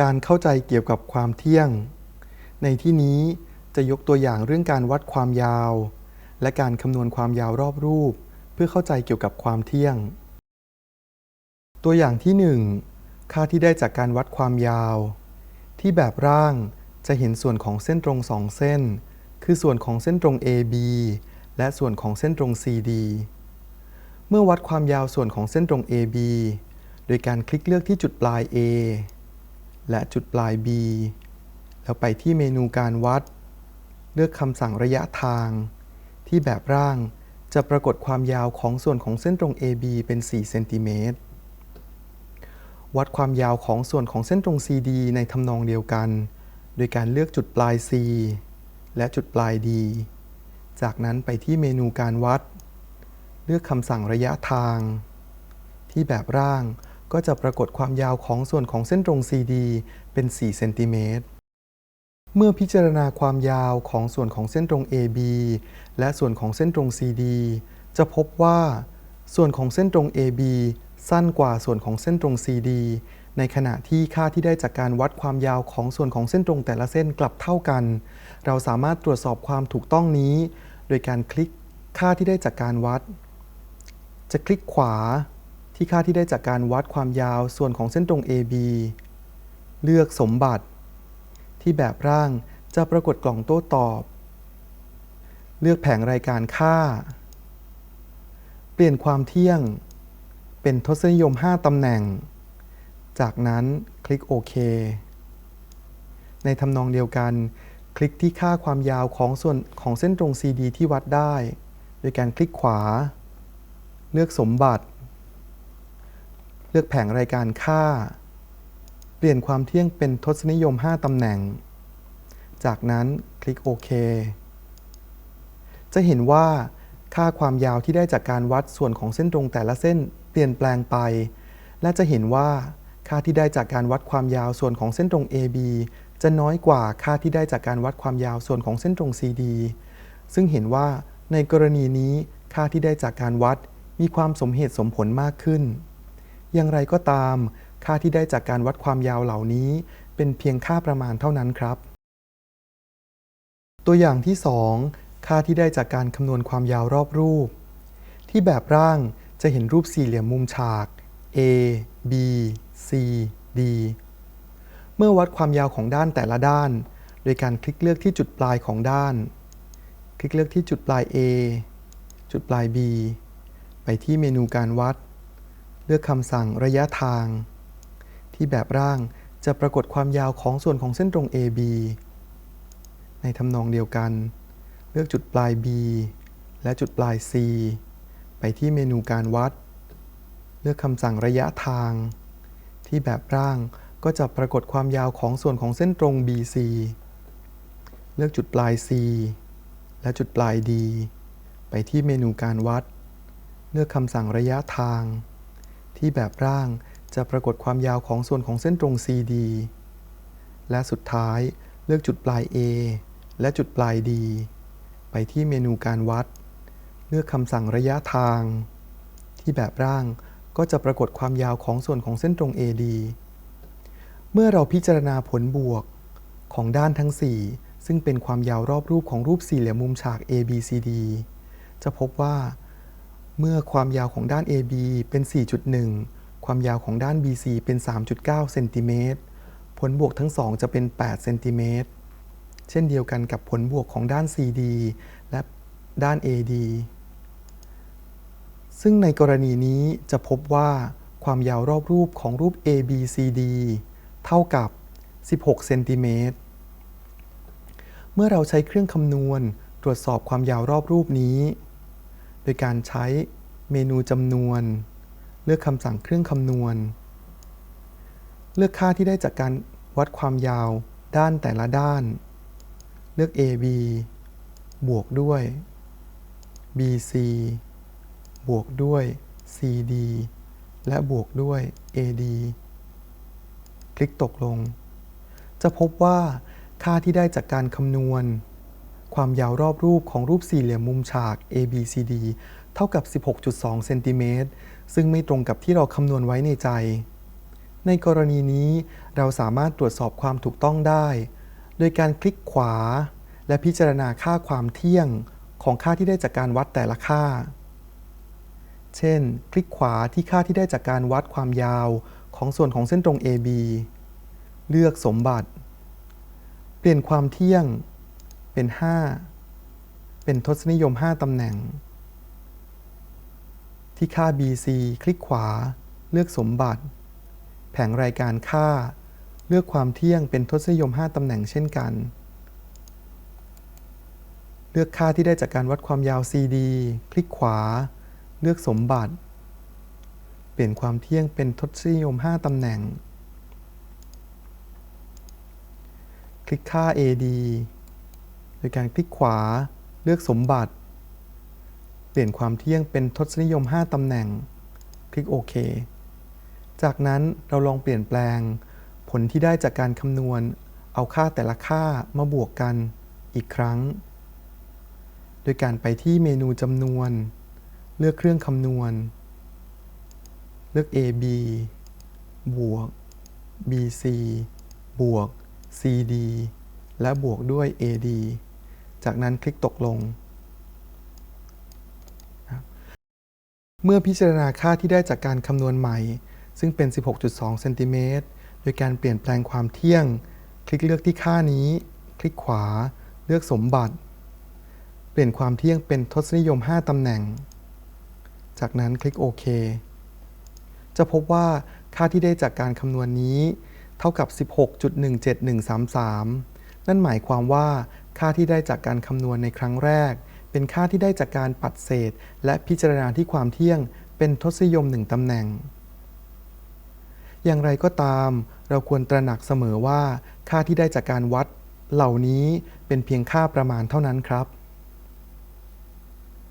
การเข้าใจเกี่ยวกับความเที่ยง ในที่นี้จะยกตัวอย่างเรื่องการวัดความยาว และการคำนวณความยาวรอบรูป เพื่อเข้าใจเกี่ยวกับความเที่ยง ตัวอย่างที่ 1 ค่าที่ได้จากการวัดความยาว ที่แบบร่างจะเห็นส่วนของเส้นตรงสองเส้น คือส่วนของเส้นตรง AB และส่วนของเส้นตรง CD เมื่อวัดความยาวส่วนของเส้นตรง AB โดยการคลิกเลือกที่จุดปลาย A และจุดปลาย B แล้วไปที่เมนูการวัด เลือกคำสั่งระยะทาง ที่แบบร่างจะปรากฏความยาวของส่วนของเส้นตรง AB เป็น 4 เซนติเมตร วัดความยาวของส่วนของเส้นตรง CD ในทำนองเดียวกัน โดยการเลือกจุดปลาย C และจุดปลาย D จากนั้นไปที่เมนูการวัด เลือกคำสั่งระยะทาง ที่แบบร่าง ก็จะปรากฏความยาวของส่วนของเส้นตรง CD เป็น 4 เซนติเมตร เมื่อพิจารณาความยาวของส่วนของเส้นตรง AB และส่วนของเส้นตรง CD จะพบว่า ส่วนของเส้นตรง AB สั้นกว่าส่วนของเส้นตรง CD ในขณะที่ค่าที่ได้จากการวัดความยาวของส่วนของเส้นตรงแต่ละเส้นกลับเท่ากัน เราสามารถตรวจสอบความถูกต้องนี้ โดยการคลิกค่าที่ได้จากการวัด จะคลิกขวา ที่ค่าที่ได้จากการวัดความยาวส่วนของเส้นตรง AB เลือกสมบัติ ที่แบบร่างจะปรากฏกล่องโต้ตอบ เลือกแผงรายการค่า เปลี่ยนความเที่ยง เป็นทศนิยม 5 ตำแหน่ง จากนั้นคลิกโอเค ในทำนองเดียวกัน คลิกที่ค่าความยาวของส่วนของเส้นตรง CD ที่วัดได้ โดยการคลิกขวา เลือกสมบัติ เลือกแผงรายการค่า เปลี่ยนความเที่ยงเป็นทศนิยม 5ตำแหน่ง จากนั้นคลิกโอเค จะเห็นว่าค่าความยาวที่ได้จากการวัดส่วนของเส้นตรงแต่ละเส้นเปลี่ยนแปลงไป และจะเห็นว่าค่าที่ได้จากการวัดความยาวส่วนของเส้นตรง AB จะน้อยกว่าค่าที่ได้จากการวัดความยาวส่วนของเส้นตรง CD ซึ่งเห็นว่าในกรณีนี้ค่าที่ได้จากการวัดมีความสมเหตุสมผลมากขึ้น อย่างไรก็ตาม ค่าที่ได้จากการวัดความยาวเหล่านี้ เป็นเพียงค่าประมาณเท่านั้นครับ ตัวอย่างที่ 2 ค่าที่ได้จากการคำนวณความยาวรอบรูป ที่แบบร่างจะเห็นรูปสี่เหลี่ยมมุมฉาก A B C D เมื่อวัดความยาวของด้านแต่ละด้าน โดยการคลิกเลือกที่จุดปลายของด้าน คลิกเลือกที่จุดปลาย A จุดปลาย B ไปที่เมนูการวัด เลือกคำสั่งระยะทาง ที่แบบร่างจะปรากฏความยาวของส่วนของเส้นตรง AB ในทำนองเดียวกัน เลือกจุดปลาย B และจุดปลาย C ไปที่เมนูการวัด เลือกคำสั่งระยะทาง ที่แบบร่างก็จะปรากฏความยาวของส่วนของเส้นตรง BC เลือกจุดปลาย C และจุดปลาย D ไปที่เมนูการวัด เลือกคำสั่งระยะทาง ที่แบบร่างจะปรากฏความยาวของส่วนของเส้นตรง CD และสุดท้ายเลือกจุดปลาย A และจุดปลาย D ไปที่เมนูการวัด เลือกคำสั่งระยะทาง ที่แบบร่างก็จะปรากฏความยาวของส่วนของเส้นตรง AD เมื่อเราพิจารณาผลบวกของด้านทั้ง 4 ซึ่งเป็นความยาวรอบรูปของรูปสี่เหลี่ยมมุมฉาก ABCD จะพบว่า เมื่อความยาวของด้าน AB เป็น 4.1 ความยาวของด้าน BC เป็น 3.9 เซนติเมตร ผลบวกทั้งสองจะเป็น 8 เซนติเมตร เช่นเดียวกันกับผลบวกของด้าน CD และด้าน AD ซึ่งในกรณีนี้จะพบว่าความยาวรอบรูปของรูป ABCD เท่ากับ 16 เซนติเมตร เมื่อเราใช้เครื่องคำนวณตรวจสอบความยาวรอบรูปนี้ โดยการใช้เมนูจำนวน เลือกคำสั่งเครื่องคำนวณ เลือกค่าที่ได้จากการวัดความยาวด้านแต่ละด้าน เลือก AB บวกด้วย BC บวกด้วย CD และบวกด้วย AD คลิกตกลง จะพบว่าค่าที่ได้จากการคำนวณ ความยาวรอบรูปของรูปสี่เหลี่ยมมุมฉาก ABCD เท่ากับ 16.2 เซนติเมตร ซึ่งไม่ตรงกับที่เราคำนวณไว้ในใจ ในกรณีนี้เราสามารถตรวจสอบความถูกต้องได้ โดยการคลิกขวา และพิจารณาค่าความเที่ยงของค่าที่ได้จากการวัดแต่ละค่า เช่น คลิกขวาที่ค่าที่ได้จากการวัดความยาวของส่วนของเส้นตรง AB เลือกสมบัติ เปลี่ยนความเที่ยง เป็น 5 เป็นทศนิยม 5ตำแหน่ง ที่ค่า BC คลิกขวา เลือกสมบัติ แผงรายการค่า เลือกความเที่ยงเป็นทศนิยม 5ตำแหน่งเช่นกัน เลือกค่าที่ได้จากการวัดความยาว CD คลิกขวา เลือกสมบัติ เปลี่ยนความเที่ยงเป็นทศนิยม 5ตำแหน่ง คลิกค่า AD ดยการคลิกขวาเลือกสมบัติ เปลี่ยนความเที่ยงเป็นทศนิยม 5ตำแหน่ง คลิกโอเค จากนั้นเราลองเปลี่ยนแปลง ผลที่ได้จากการคำนวณ เอาค่าแต่ละค่ามาบวกกันอีกครั้ง โดยการไปที่เมนูจำนวน เลือกเครื่องคำนวณ เลือก AB บวก BC บวก CD และบวกด้วย AD จากนั้นคลิกตกลง เมื่อพิจารณาค่าที่ได้จากการคำนวณใหม่ ซึ่งเป็น 16.2เซนติเมตรโดยการเปลี่ยนแปลงความเที่ยง คลิกเลือกที่ค่านี้ คลิกขวา เลือกสมบัติ เปลี่ยนความเที่ยงเป็นทศนิยม 5ตำแหน่ง จากนั้นคลิกโอเค จะพบว่าค่าที่ได้จากการคำนวณนี้ เท่ากับ 16.17133 นั่นหมายความว่า ค่าที่ได้จากการคำนวณในครั้งแรก เป็นค่าที่ได้จากการปัดเศษ และพิจารณาที่ความเที่ยง เป็นทศนิยม1ตำแหน่ง อย่างไรก็ตาม เราควรตระหนักเสมอว่า ค่าที่ได้จากการวัด เหล่านี้เป็นเพียงค่าประมาณเท่านั้นครับ